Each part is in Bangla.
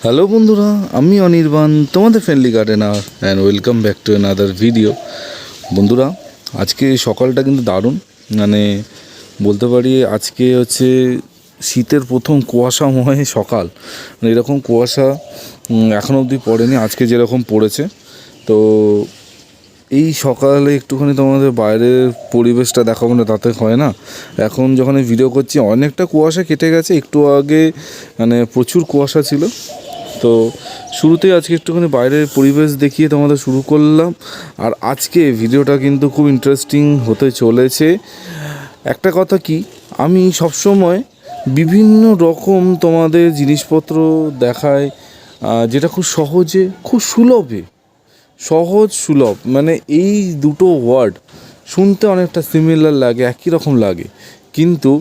হ্যালো বন্ধুরা আমি অনির্বাণ তোমাদের friendly gardener and welcome back to another video বন্ধুরা আজকে সকালটা কিন্তু দারুণ। মানে বলতে পারি আজকে হচ্ছে শীতের প্রথম কুয়াশাময় সকাল। মানে এরকম কুয়াশা উম, এখনও অবধি পড়েনি আজকে যেরকম পড়েছে। তো এই সকালে একটুখানি তোমাদের বাইরের পরিবেশটা দেখাবো না তাতে হয় না। এখন যখন ভিডিও করছি অনেকটা কুয়াশা কেটে গেছে একটু আগে মানে প্রচুর কুয়াশা ছিল। তো শুরুতেই আজকে একটুখানি বাইরের পরিবেশ দেখিয়ে তোমাদের শুরু করলাম। আর আজকে ভিডিওটা কিন্তু খুব ইন্টারেস্টিং হতে চলেছে। একটা কথা কি? আমি সবসময় বিভিন্ন রকম তোমাদের জিনিসপত্র দেখায় যেটা খুব সহজে, খুব সুলভে, সহজ সুলভ মানে এই দুটো ওয়ার্ড শুনতে অনেকটা সিমিলার লাগে, একই রকম লাগে। কিন্তু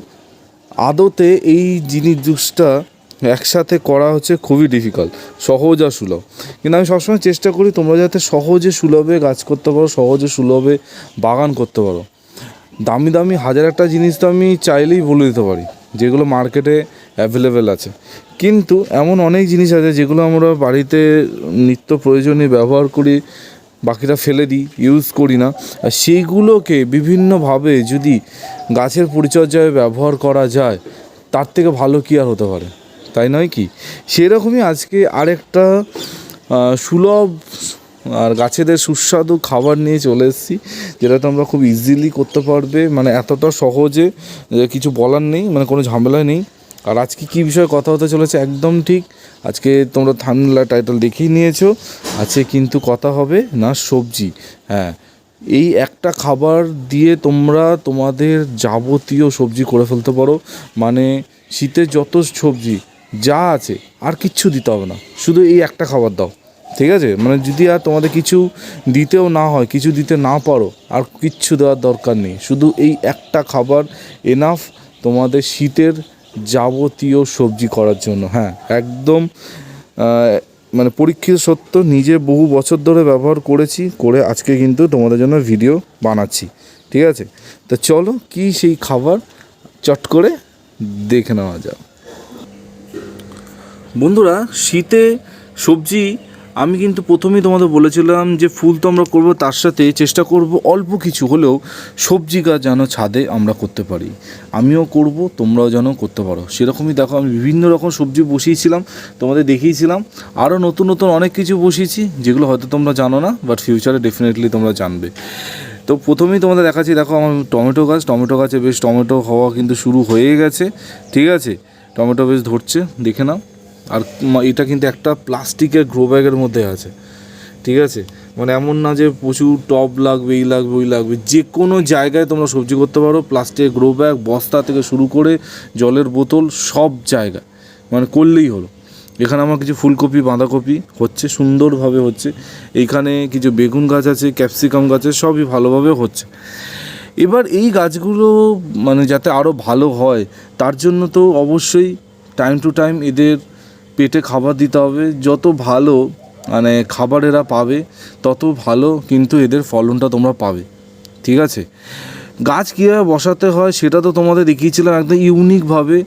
আদতে এই জিনিসটা একসাথে করা হচ্ছে খুবই ডিফিকাল্ট সহজ আর সুলভ। কিন্তু আমি সবসময় চেষ্টা করি তোমরা যাতে সহজে সুলভে গাছ করতে পারো, সহজে সুলভে বাগান করতে পারো। দামি দামি হাজার একটা জিনিস তো আমি চাইলেই বলে দিতে পারি, যেগুলো মার্কেটে অ্যাভেলেবেল আছে। কিন্তু এমন অনেক জিনিস আছে যেগুলো আমরা বাড়িতে নিত্য প্রয়োজনে ব্যবহার করি, বাকিটা ফেলে দিই ইউজ করি না। আর সেইগুলোকে বিভিন্নভাবে যদি গাছের পরিচর্যায় ব্যবহার করা যায়, তার থেকে ভালো কি আর হতে পারে? তাই নয় কি? সেরকমই আজকে আরেকটা সুলভ আর গাছেদের সুস্বাদু খাবার নিয়ে চলে এসেছি, যেটা তোমরা খুব ইজিলি করতে পারবে। মানে এতটা সহজে কিছু বলার নেই মানে কোনো ঝামেলা নেই। আর আজকে কী বিষয়ে কথা হতে চলেছে একদম ঠিক। আজকে তোমরা থামলা টাইটেল দেখেই নিয়েছো। আছে কিন্তু কথা হবে না সবজি। হ্যাঁ এই একটা খাবার দিয়ে তোমরা তোমাদের যাবতীয় সবজি করে ফেলতে পারো। মানে শীতের যত সবজি যা আছে, আর কিচ্ছু দিতে হবে না। শুধু এই একটা খাবার দাও, ঠিক আছে? মানে যদি আর তোমাদের কিছু দিতেও না হয়, কিছু দিতে না পারো, আর কিচ্ছু দেওয়ার দরকার নেই। শুধু এই একটা খাবার এনাফ তোমাদের শীতের যাবতীয় সবজি করার জন্য। হ্যাঁ একদম মানে পরীক্ষিত সত্য, নিজে বহু বছর ধরে ব্যবহার করেছি, করে আজকে কিন্তু তোমাদের জন্য ভিডিও বানাচ্ছি, ঠিক আছে? তো চলো, কি সেই খাবার? চট করে দেখে নেওয়া যাক। বন্ধুরা, শীতে সবজি, আমি কিন্তু প্রথমেই তোমাদের বলেছিলাম যে ফুল তো আমরা করব, তার সাথে চেষ্টা করব অল্প কিছু হলেও সবজি গাছ যেন ছাদে আমরা করতে পারি। আমিও করব, তোমরাও যেন করতে পারো। সেরকমই দেখো, আমি বিভিন্ন রকম সবজি বসিয়েছিলাম, তোমাদের দেখিয়েছিলাম। আরও নতুন নতুন অনেক কিছু বসিয়েছি, যেগুলো হয়তো তোমরা জানো না বাট ফিউচারে ডেফিনেটলি তোমরা জানবে। তো প্রথমেই তোমাদের দেখাচ্ছি, দেখো আমার টমেটো গাছ, টমেটো গাছে বেশ টমেটো হওয়া কিন্তু শুরু হয়ে গেছে, ঠিক আছে? টমেটো বেশ ধরছে, দেখে নাও। আর এটা কিন্তু একটা প্লাস্টিকের গ্রো ব্যাগের মধ্যে আছে। ঠিক আছে? মানে এমন না যে প্রচুর টব লাগবে, এই লাগবে, ওই লাগবে। যে কোনো জায়গায় তোমরা সবজি করতে পারো, প্লাস্টিকের গ্রো ব্যাগ বস্তা থেকে শুরু করে জলের বোতল, সব জায়গায় মানে করলেই হলো। এখানে আমার কিছু ফুলকপি, বাঁধাকপি হচ্ছে, সুন্দরভাবে হচ্ছে। এইখানে কিছু বেগুন গাছ আছে, ক্যাপসিকাম গাছ আছে, সবই ভালোভাবে হচ্ছে। এবার এই গাছগুলো মানে যাতে আরও ভালো হয়, তার জন্য তো অবশ্যই টাইম টু টাইম এদের পেটে খাবার দিতে হবে, যত ভালো মানে খাবার এরা পাবে, তত ভালো কিন্তু এদের ফলনটা তোমরা পাবে। ঠিক আছে? গাছ কীভাবে বসাতে হয় সেটা তো তোমাদের দেখিয়েছিলাম একদম ইউনিকভাবে।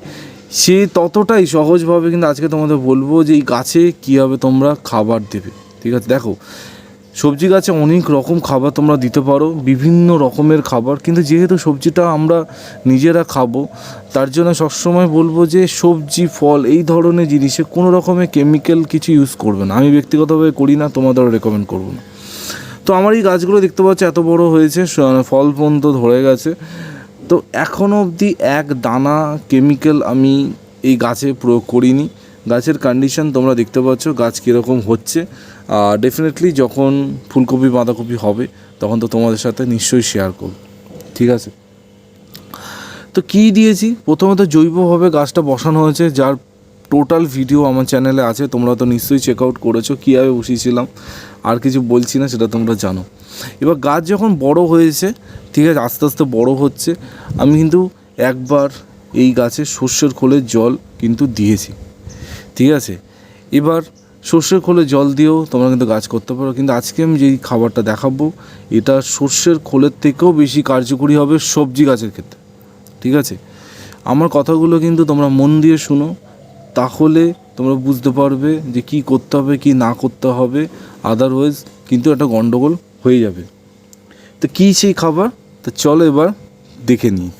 সে ততটাই সহজভাবে কিন্তু আজকে তোমাদের বলব যে এই গাছে কীভাবে তোমরা খাবার দেবে। ঠিক আছে? দেখো সবজি গাছে অনেক রকম খাবার তোমরা দিতে পারো, বিভিন্ন রকমের খাবার। কিন্তু যেহেতু সবজিটা আমরা নিজেরা খাব, তার জন্য সবসময় বলব যে সবজি, ফল এই ধরনের জিনিসে কোনো রকমের কেমিক্যাল কিছু ইউজ করবে না। আমি ব্যক্তিগতভাবে করি না, তোমাদেরও রেকমেন্ড করব না। তো আমার এই গাছগুলো দেখতে পাচ্ছ, এত বড় হয়েছে ফল পর্যন্ত ধরে গেছে। তো এখনও অবধি এক দানা কেমিক্যাল আমি এই গাছে প্রয়োগ করিনি। গাছের কন্ডিশন তোমরা দেখতে পাচ্ছ, গাছ কীরকম হচ্ছে। ডেফিনেটলি যখন ফুলকপি, বাঁধাকপি হবে, তখন তো তোমাদের সাথে নিশ্চয়ই শেয়ার করব। ঠিক আছে? তো কী দিয়েছি? প্রথমত জৈবভাবে গাছটা বসানো হয়েছে, যার টোটাল ভিডিও আমার চ্যানেলে আছে, তোমরা তো নিশ্চয়ই চেক আউট করেছ, কীভাবে বসিয়েছিলাম, আর কিছু বলছি না, সেটা তোমরা জানো। এবার গাছ যখন বড় হয়েছে, ঠিক আছে, আস্তে আস্তে বড় হচ্ছে, আমি কিন্তু একবার এই গাছে সর্ষের খোলের জল কিন্তু দিয়েছি। ঠিক আছে? এবার সর্ষের খোলে জল দিয়েও তোমরা কিন্তু গাছ করতে পারো। কিন্তু আজকে আমি যেই খাবারটা দেখাবো, এটা সর্ষের খোলের থেকেও বেশি কার্যকরী হবে সবজি গাছের ক্ষেত্রে। ঠিক আছে? আমার কথাগুলো কিন্তু তোমরা মন দিয়ে শুনো, তাহলে তোমরা বুঝতে পারবে যে কি করতে হবে, কি না করতে হবে। আদারওয়াইজ কিন্তু একটা গন্ডগোল হয়ে যাবে। তো কী সেই খাবার? তো চলো এবার দেখে নিই।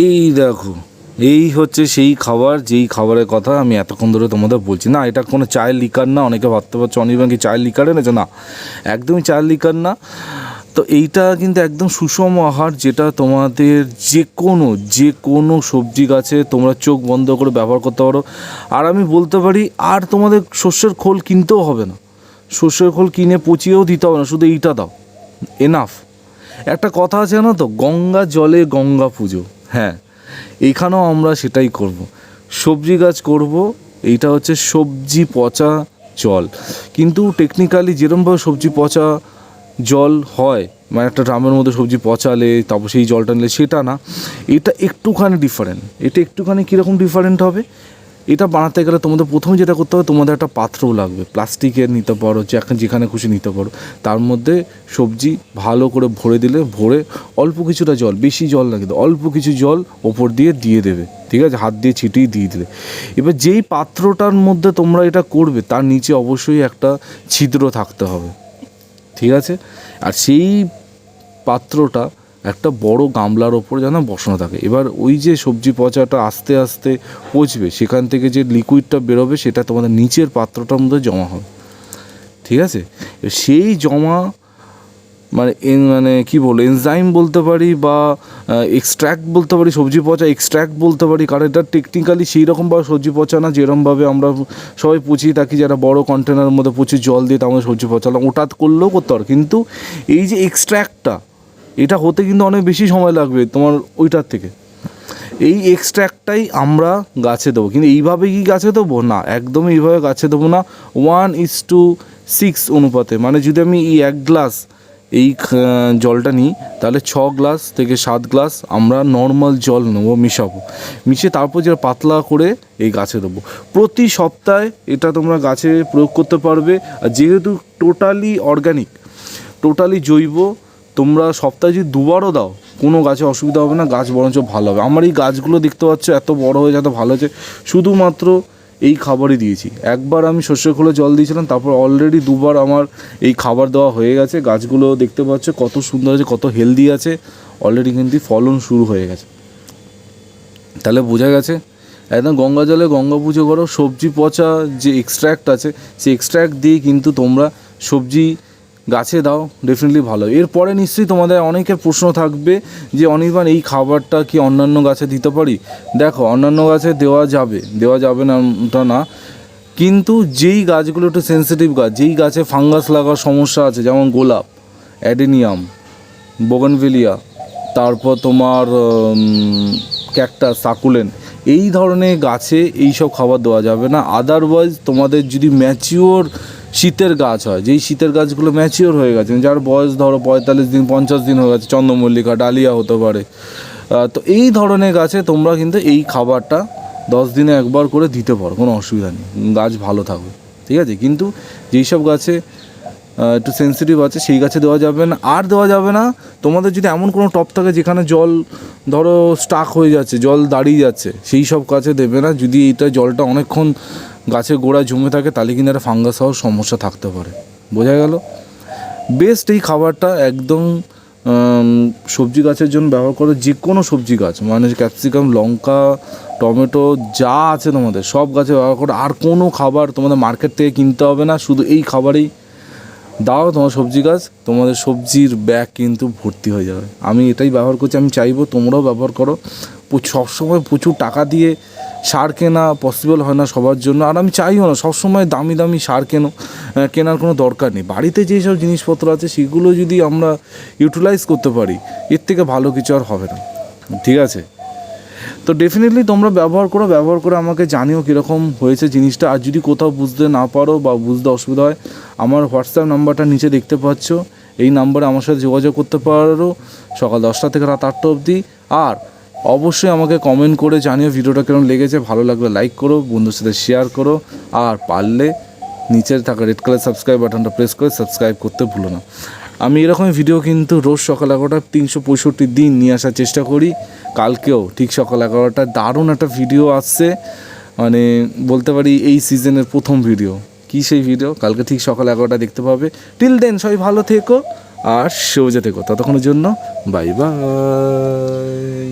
এই দেখো এই হচ্ছে সেই খাবার, যেই খাবারের কথা আমি এতক্ষণ ধরে তোমাদের বলছি। না, এটা কোনো চায়ের লিকার না, অনেকে ভাবতে পারছ অনির্বাণ কি চায়ের লিকার এনেছে? না, একদমই চায়ের লিকার না। তো এইটা কিন্তু একদম সুষম আহার, যেটা তোমাদের যে কোনো যে কোনো সবজি গাছে তোমরা চোখ বন্ধ করে ব্যবহার করতে পারো। আর আমি বলতে পারি, আর তোমাদের শস্যের খোল কিনতেও হবে না। শস্যের খোল কিনে পচিয়েও দিতে হবে না, শুধু এইটা দাও। এনাফ একটা কথা আছে জানো তো, গঙ্গা জলে গঙ্গা পুজো। হ্যাঁ এইখানেও আমরা সেটাই করব। সবজি গাছ করব, এইটা হচ্ছে সবজি পচা জল। কিন্তু টেকনিক্যালি যেরমভাবে সবজি পচা জল হয় মানে একটা ড্রামের মধ্যে সবজি পচালে, তারপর সেই জলটা নিলে সেটা না, এটা একটুখানি ডিফারেন্ট এটা একটুখানি কীরকম ডিফারেন্ট হবে? এটা বানাতে গেলে তোমাদের প্রথমে যেটা করতে হবে, তোমাদের একটা পাত্রও লাগবে। প্লাস্টিকের নিতে পারো যেখানে যেখানে খুশি নিতে পারো। তার মধ্যে সবজি ভালো করে ভরে দিলে, ভরে অল্প কিছুটা জল, বেশি জল লাগে অল্প কিছু জল ওপর দিয়ে দিয়ে দেবে। ঠিক আছে? হাত দিয়ে ছিটিয়ে দিয়ে দিলে। এবার যেই পাত্রটার মধ্যে তোমরা এটা করবে, তার নিচে অবশ্যই একটা ছিদ্র থাকতে হবে। ঠিক আছে? আর সেই পাত্রটা একটা বড় গামলার ওপর যেন বসানো থাকে। এবার ওই যে সবজি পচাটা আস্তে আস্তে পচবে, সেখান থেকে যে লিকুইডটা বেরোবে, সেটা তোমাদের নিচের পাত্রটার মধ্যে জমা হবে। ঠিক আছে? সেই জমা মানে মানে কি বলব এনজাইম বলতে পারি বা এক্সট্র্যাক্ট বলতে পারি, সবজি পচা এক্সট্র্যাক্ট বলতে পারি, কারণ এটা টেকনিক্যালি সেই রকমভাবে সবজি পচা না, যেরকমভাবে আমরা সবাই পুচিয়ে থাকি, যারা বড় কন্টেনারের মধ্যে প্রচুর জল দিয়ে তার মধ্যে সবজি পচালাম, ওটা করলেও করতে পারো। কিন্তু এই যে এক্সট্র্যাক্টটা এটা হতে কিন্তু অনেক বেশি সময় লাগবে তোমার ওইটার থেকে। এই এক্সট্র্যাক্টটাই আমরা গাছে দেবো। কিন্তু এইভাবে কি গাছে দেবো? না, একদমই এইভাবে গাছে দেবো না। ওয়ান ইস টু সিক্স অনুপাতে। মানে যদি আমি এই এক গ্লাস এই জলটা নিই, তাহলে ছ গ্লাস থেকে সাত গ্লাস আমরা নর্মাল জল নেব, মিশাবো। মিশিয়ে তারপর যেটা পাতলা করে এই গাছে দেবো। প্রতি সপ্তাহে এটা তোমরা গাছে প্রয়োগ করতে পারবে। আর যেহেতু টোটালি অর্গানিক টোটালি জৈব তোমরা সপ্তাহে যদি দুবারও দাও, কোনো গাছে অসুবিধা হবে না, গাছ বরঞ্চ ভালো হবে। আমার এই গাছগুলো দেখতে পাচ্ছ, এত বড় হয়ে এত ভালো হয়েছে। শুধুমাত্র এই খাবারই দিয়েছি। একবার আমি শস্য খোলে জল দিয়েছিলাম, তারপর অলরেডি দুবার আমার এই খাবার দেওয়া হয়ে গেছে। গাছগুলো দেখতে পাচ্ছ, কত সুন্দর আছে কত হেলদি আছে। অলরেডি কিন্তু ফলন শুরু হয়ে গেছে। তাহলে বোঝা গেছে, একদম গঙ্গা জলে গঙ্গা পুজো করো, সবজি পচা যে এক্সট্র্যাক্ট আছে, সেই এক্সট্র্যাক্ট দিয়ে কিন্তু তোমরা সবজি গাছে দাও ডেফিনেটলি ভালো। এরপরে নিশ্চয়ই তোমাদের অনেকের প্রশ্ন থাকবে যে, অনির্বাণ, এই খাবারটা কি অন্যান্য গাছে দিতে পারি? দেখো, অন্যান্য গাছে দেওয়া যাবে দেওয়া যাবে না না। কিন্তু যেই গাছগুলো একটু সেন্সিটিভ গাছ, যেই গাছে ফাঙ্গাস লাগার সমস্যা আছে, যেমন গোলাপ অ্যাডেনিয়াম বোগনভিলিয়া তারপর তোমার ক্যাকটাস সাকুলেন এই ধরনের গাছে এই সব খাবার দেওয়া যাবে না। আদারওয়াইজ তোমাদের যদি ম্যাচিওর শীতের গাছ হয়। যেই শীতের গাছগুলো ম্যাচিওর হয়ে গেছে যার বয়স ধরো পঁয়তাল্লিশ দিন, পঞ্চাশ দিন হয়ে গেছে, চন্দ্রমল্লিকা, ডালিয়া হতে পারে। তো এই ধরনের গাছে তোমরা কিন্তু এই খাবারটা দশ দিনে একবার করে দিতে পারো, কোনো অসুবিধা নেই। গাছ ভালো থাকবে, ঠিক আছে? কিন্তু যেই সব গাছে একটু সেন্সিটিভ আছে, সেই গাছে দেওয়া যাবে না। আর দেওয়া যাবে না, তোমাদের যদি এমন কোনো টপ থাকে যেখানে জল ধরো স্টাক হয়ে যাচ্ছে, জল দাঁড়িয়ে যাচ্ছে, সেই সব গাছে দেবে না। যদি এটা জলটা অনেকক্ষণ গাছের গোড়ায় জমে থাকে তাহলে কিন্তু একটা ফাঙ্গাস হওয়ার সমস্যা থাকতে পারে। বোঝা গেল? বেস্ট এই খাবারটা একদম সবজি গাছের জন্য ব্যবহার করো যে কোনো সবজি গাছ মানে ক্যাপসিকাম, লঙ্কা, টমেটো, যা আছে তোমাদের, সব গাছে ব্যবহার করো। আর কোনো খাবার তোমাদের মার্কেট থেকে কিনতে হবে না, শুধু এই খাবারেই। দাও তোমার সবজি গাছ, তোমাদের সবজির ব্যাগ কিন্তু ভর্তি হয়ে যাবে। আমি এটাই ব্যবহার করছি, আমি চাইব তোমরাও ব্যবহার করো। সবসময় প্রচুর টাকা দিয়ে সার কেনা পসিবল হয় না সবার জন্য। আর আমি চাইও না, সবসময় দামি দামি সার কেনো কেনার কোনো দরকার নেই। বাড়িতে যেসব জিনিসপত্র আছে, সেগুলো যদি আমরা ইউটিলাইজ করতে পারি, এর থেকে ভালো কিছু আর হবে না। ঠিক আছে? তো ডেফিনেটলি তোমরা ব্যবহার করো, ব্যবহার করে আমাকে জানিও কীরকম হয়েছে জিনিসটা। আর যদি কোথাও বুঝতে না পারো বা বুঝতে অসুবিধা হয়, আমার হোয়াটসঅ্যাপ নাম্বারটা নিচে দেখতে পাচ্ছ। এই নাম্বারে আমার সাথে যোগাযোগ করতে পারো সকাল দশটা থেকে রাত আটটা অবধি। আর অবশ্যই আমাকে কমেন্ট করে জানিও ভিডিওটা কেমন লেগেছে। ভালো লাগলে লাইক করো বন্ধুর সাথে শেয়ার করো। আর পারলে নিচের থাকা রেড কালার সাবস্ক্রাইব বাটনটা প্রেস করে সাবস্ক্রাইব করতে ভুলো না। আমি এরকম ভিডিও কিন্তু রোজ সকাল এগারোটা তিনশো পঁয়ষট্টি দিন নিয়ে আসার চেষ্টা করি। কালকেও ঠিক সকাল এগারোটা দারুণ একটা ভিডিও আসছে। মানে বলতে পারি এই সিজনের প্রথম ভিডিও কী সেই ভিডিও কালকে ঠিক সকাল এগারোটা দেখতে পাবে। টিল দেন সবাই ভালো থেকো আর সবুজে থেকো। ততক্ষণের জন্য বাই বাই